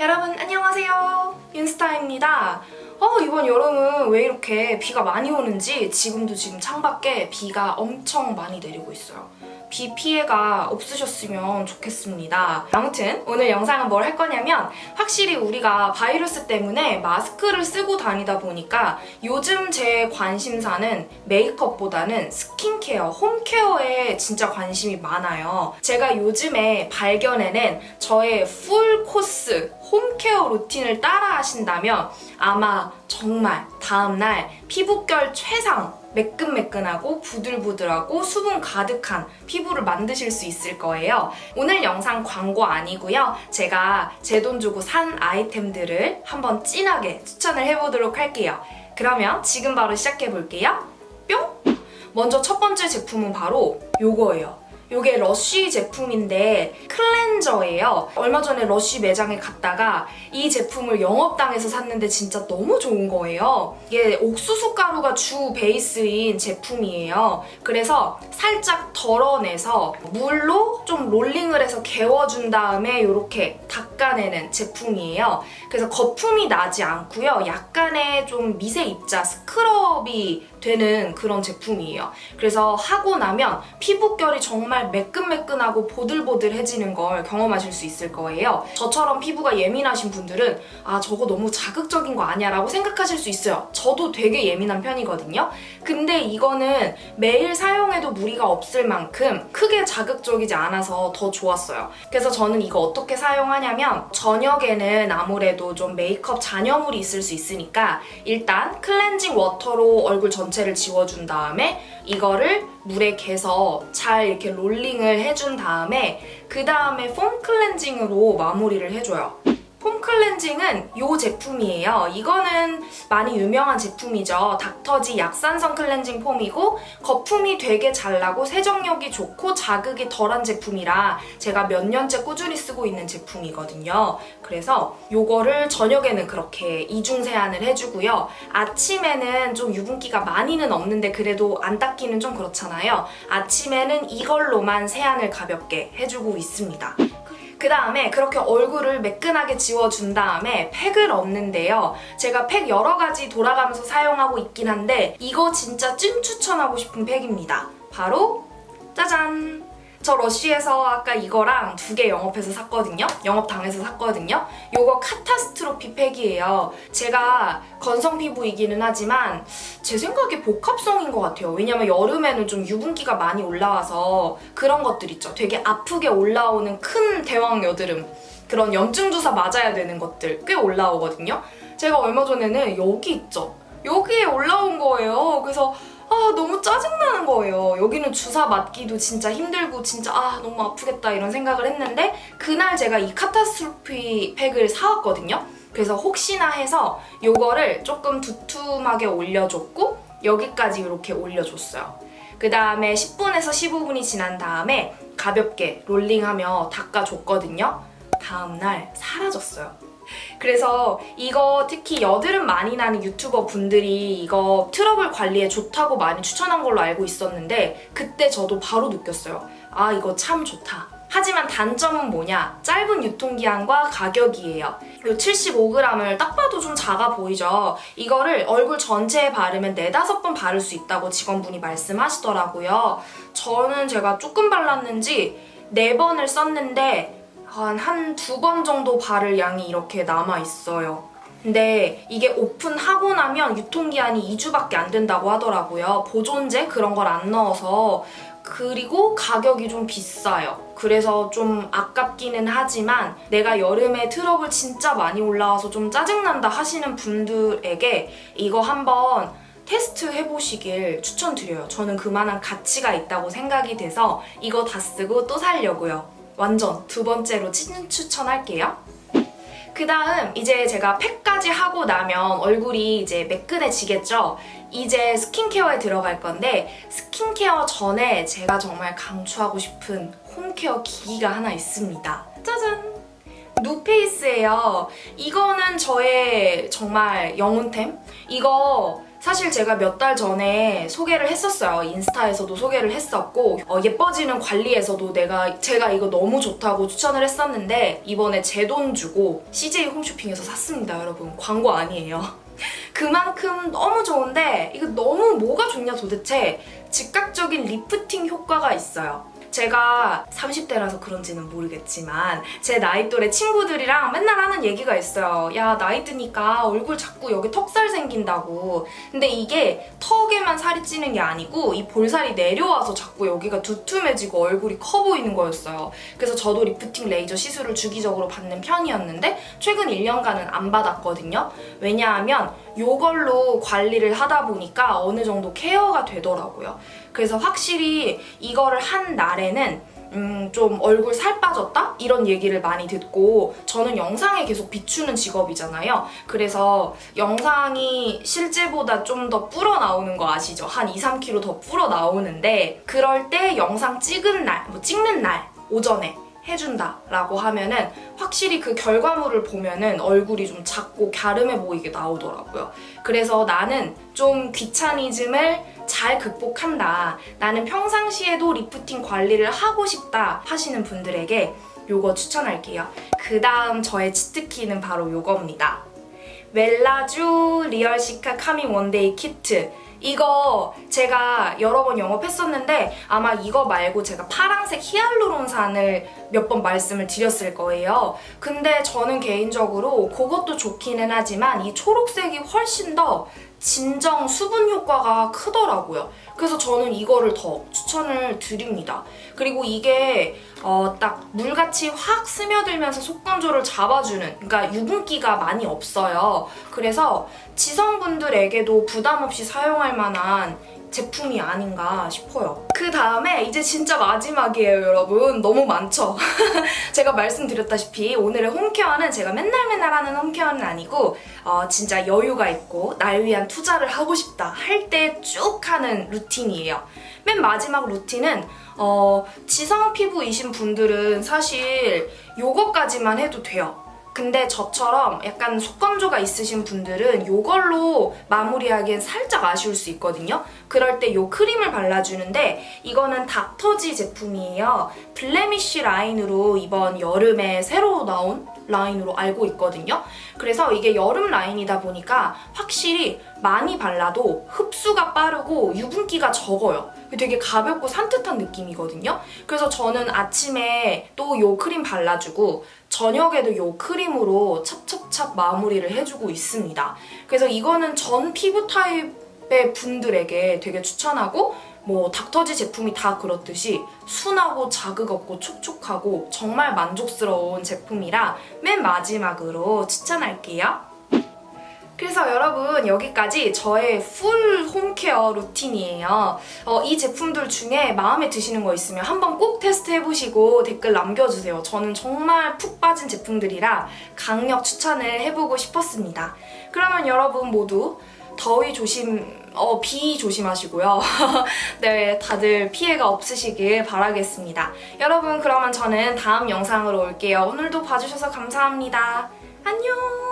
여러분 안녕하세요. 윤스타입니다. 어, 이번 여름은 왜 이렇게 비가 많이 오는지 지금도 지금 창밖에 비가 엄청 많이 내리고 있어요 비 피해가 없으셨으면 좋겠습니다. 아무튼 오늘 영상은 뭘 할 거냐면 확실히 우리가 바이러스 때문에 마스크를 쓰고 다니다 보니까 요즘 제 관심사는 메이크업보다는 스킨케어, 홈케어에 진짜 관심이 많아요. 제가 요즘에 발견해낸 저의 풀 코스 홈케어 루틴을 따라 하신다면 아마 정말 다음날 피부결 최상 매끈매끈하고 부들부들하고 수분 가득한 피부를 만드실 수 있을 거예요. 오늘 영상 광고 아니고요. 제가 제 돈 주고 산 아이템들을 한번 진하게 추천을 해보도록 할게요. 그러면 지금 바로 시작해 볼게요. 뿅! 먼저 첫 번째 제품은 바로 요거예요. 요게 러쉬 제품인데 클렌저예요. 얼마 전에 러쉬 매장에 갔다가 이 제품을 영업당에서 샀는데 진짜 너무 좋은 거예요. 이게 옥수수 가루가 주 베이스인 제품이에요. 그래서 살짝 덜어내서 물로 좀 롤링을 해서 개워준 다음에 이렇게 닦아내는 제품이에요. 그래서 거품이 나지 않고요. 약간의 좀 미세 입자 스크럽이 되는 그런 제품이에요. 그래서 하고 나면 피부결이 정말 매끈매끈하고 보들보들해지는 걸 경험하실 수 있을 거예요. 저처럼 피부가 예민하신 분들은 아 저거 너무 자극적인 거 아니야 라고 생각하실 수 있어요. 저도 되게 예민한 편이거든요. 근데 이거는 매일 사용해도 무리가 없을 만큼 크게 자극적이지 않아서 더 좋았어요. 그래서 저는 이거 어떻게 사용하냐면 저녁에는 아무래도 좀 메이크업 잔여물이 있을 수 있으니까 일단 클렌징 워터로 얼굴 전 체를 지워준 다음에 이거를 물에 개서 잘 이렇게 롤링을 해준 다음에 그 다음에 폼 클렌징으로 마무리를 해줘요. 폼 클렌징은 이 제품이에요. 이거는 많이 유명한 제품이죠. 닥터지 약산성 클렌징 폼이고 거품이 되게 잘 나고 세정력이 좋고 자극이 덜한 제품이라 제가 몇 년째 꾸준히 쓰고 있는 제품이거든요. 그래서 이거를 저녁에는 그렇게 이중 세안을 해주고요. 아침에는 좀 유분기가 많이는 없는데 그래도 안 닦기는 좀 그렇잖아요. 아침에는 이걸로만 세안을 가볍게 해주고 있습니다. 그 다음에 그렇게 얼굴을 매끈하게 지워준 다음에 팩을 얻는데요. 제가 팩 여러 가지 돌아가면서 사용하고 있긴 한데 이거 진짜 찐 추천하고 싶은 팩입니다. 바로 짜잔! 저 러쉬에서 아까 이거랑 두 개 영업해서 샀거든요. 영업당에서 샀거든요. 요거 카타스트로피 팩이에요. 제가 건성 피부이기는 하지만 제 생각에 복합성인 것 같아요. 왜냐면 여름에는 좀 유분기가 많이 올라와서 그런 것들 있죠. 되게 아프게 올라오는 큰 대왕 여드름. 그런 염증 주사 맞아야 되는 것들 꽤 올라오거든요. 제가 얼마 전에는 여기 있죠. 여기에 올라온 거예요. 그래서 아 너무 짜증나는 거예요. 여기는 주사 맞기도 진짜 힘들고 진짜 아 너무 아프겠다 이런 생각을 했는데 그날 제가 이 카타스트로피 팩을 사왔거든요. 그래서 혹시나 해서 요거를 조금 두툼하게 올려줬고 여기까지 이렇게 올려줬어요. 그 다음에 10분에서 15분이 지난 다음에 가볍게 롤링하며 닦아줬거든요. 다음날 사라졌어요. 그래서 이거 특히 여드름 많이 나는 유튜버 분들이 이거 트러블 관리에 좋다고 많이 추천한 걸로 알고 있었는데 그때 저도 바로 느꼈어요. 아 이거 참 좋다. 하지만 단점은 뭐냐? 짧은 유통기한과 가격이에요. 이 75g을 딱 봐도 좀 작아 보이죠? 이거를 얼굴 전체에 바르면 4, 5번 바를 수 있다고 직원분이 말씀하시더라고요. 저는 제가 조금 발랐는지 4번을 썼는데 한 한 두 번 정도 바를 양이 이렇게 남아 있어요. 근데 이게 오픈하고 나면 유통기한이 2주밖에 안 된다고 하더라고요. 보존제 그런 걸 안 넣어서 그리고 가격이 좀 비싸요. 그래서 좀 아깝기는 하지만 내가 여름에 트러블 진짜 많이 올라와서 좀 짜증난다 하시는 분들에게 이거 한번 테스트 해보시길 추천드려요. 저는 그만한 가치가 있다고 생각이 돼서 이거 다 쓰고 또 살려고요. 완전 두 번째로 찐 추천할게요. 그 다음 이제 제가 팩까지 하고 나면 얼굴이 이제 매끈해지겠죠? 이제 스킨케어에 들어갈 건데 스킨케어 전에 제가 정말 강추하고 싶은 홈케어 기기가 하나 있습니다. 짜잔! 누페이스예요. 이거는 저의 정말 영혼템? 이거 사실 제가 몇 달 전에 소개를 했었어요. 인스타에서도 소개를 했었고 어, 예뻐지는 관리에서도 내가 제가 이거 너무 좋다고 추천을 했었는데 이번에 제 돈 주고 CJ 홈쇼핑에서 샀습니다, 여러분. 광고 아니에요. 그만큼 너무 좋은데 이거 너무 뭐가 좋냐 도대체 즉각적인 리프팅 효과가 있어요. 제가 30대라서 그런지는 모르겠지만 제 나이 또래 친구들이랑 맨날 하는 얘기가 있어요. 야 나이 드니까 얼굴 자꾸 여기 턱살 생긴다고. 근데 이게 턱에만 살이 찌는 게 아니고 이 볼살이 내려와서 자꾸 여기가 두툼해지고 얼굴이 커 보이는 거였어요. 그래서 저도 리프팅 레이저 시술을 주기적으로 받는 편이었는데 최근 1년간은 안 받았거든요. 왜냐하면 요걸로 관리를 하다 보니까 어느 정도 케어가 되더라고요. 그래서 확실히 이거를 한 날에 는 음, 좀 얼굴 살 빠졌다? 이런 얘기를 많이 듣고 저는 영상에 계속 비추는 직업이잖아요. 그래서 영상이 실제보다 좀 더 불어 나오는 거 아시죠? 한 2, 3kg 더 불어 나오는데 그럴 때 영상 찍은 날, 뭐 찍는 날 오전에 해준다라고 하면은 확실히 그 결과물을 보면은 얼굴이 좀 작고 갸름해 보이게 나오더라고요. 그래서 나는 좀 귀차니즘을 잘 극복한다. 나는 평상시에도 리프팅 관리를 하고 싶다 하시는 분들에게 요거 추천할게요. 그 다음 저의 치트키는 바로 요겁니다. 멜라주 리얼시카 카밍 원데이 키트. 이거 제가 여러 번 영업했었는데 아마 이거 말고 제가 파랑색 히알루론산을 몇 번 말씀을 드렸을 거예요. 근데 저는 개인적으로 그것도 좋기는 하지만 이 초록색이 훨씬 더 진정 수분 효과가 크더라고요. 그래서 저는 이거를 더 추천을 드립니다. 그리고 이게 어, 딱 물같이 확 스며들면서 속 건조를 잡아주는 그러니까 유분기가 많이 없어요. 그래서 지성분들에게도 부담 없이 사용할 만한 제품이 아닌가 싶어요. 그 다음에 이제 진짜 마지막이에요, 여러분. 너무 많죠? 제가 말씀드렸다시피 오늘의 홈케어는 제가 맨날 맨날 하는 홈케어는 아니고 어, 진짜 여유가 있고 날 위한 투자를 하고 싶다 할 때 쭉 하는 루틴이에요. 맨 마지막 루틴은 어, 지성 피부이신 분들은 사실 요거까지만 해도 돼요. 근데 저처럼 약간 속건조가 있으신 분들은 요걸로 마무리하기엔 살짝 아쉬울 수 있거든요. 그럴 때요 크림을 발라주는데 이거는 닥터지 제품이에요. 블레미쉬 라인으로 이번 여름에 새로 나온 라인으로 알고 있거든요. 그래서 이게 여름 라인이다 보니까 확실히 많이 발라도 흡수가 빠르고 유분기가 적어요. 되게 가볍고 산뜻한 느낌이거든요. 그래서 저는 아침에 또 요 크림 발라주고 저녁에도 요 크림으로 찹찹찹 마무리를 해주고 있습니다. 그래서 이거는 전 피부 타입의 분들에게 되게 추천하고 뭐 닥터지 제품이 다 그렇듯이 순하고 자극 없고 촉촉하고 정말 만족스러운 제품이라 맨 마지막으로 추천할게요. 그래서 여러분 여기까지 저의 풀 홈케어 루틴이에요. 어, 이 제품들 중에 마음에 드시는 거 있으면 한번 꼭 테스트 해보시고 댓글 남겨주세요. 저는 정말 푹 빠진 제품들이라 강력 추천을 해보고 싶었습니다. 그러면 여러분 모두 더위 조심, 어, 비 조심하시고요. 네, 다들 피해가 없으시길 바라겠습니다. 여러분, 그러면 저는 다음 영상으로 올게요. 오늘도 봐주셔서 감사합니다. 안녕!